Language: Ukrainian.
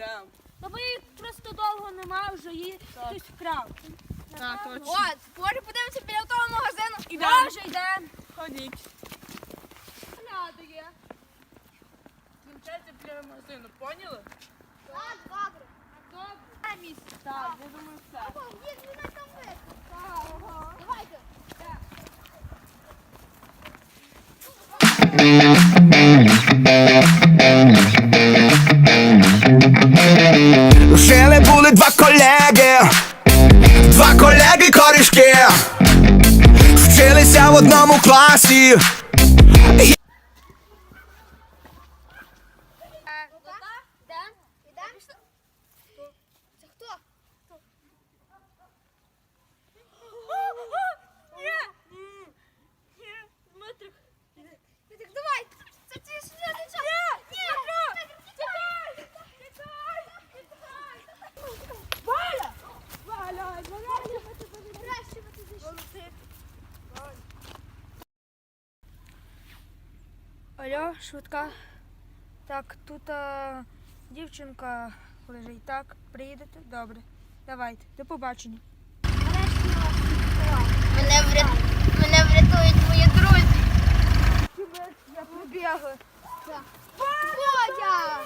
йдемо. Та бо її просто довго нема, вже її хтось вкрав. Так, точно. От, може подивимося біля того магазину. Ідемо. Вже йдемо. Ходіть. Кінчається біля магазину, поняли? Так, добре. Добре. Місце. Так, я думаю, все. Їх не там видно. Давайте. Жили були два колеги, два колеги корішки, вчилися в одному класі. Алло, швидка. Так, тут а, дівчинка лежить. Так, приїдете? Добре. Давайте, до побачення. Мене, врят... Мене врятують мої друзі. Я побігла. Бодя!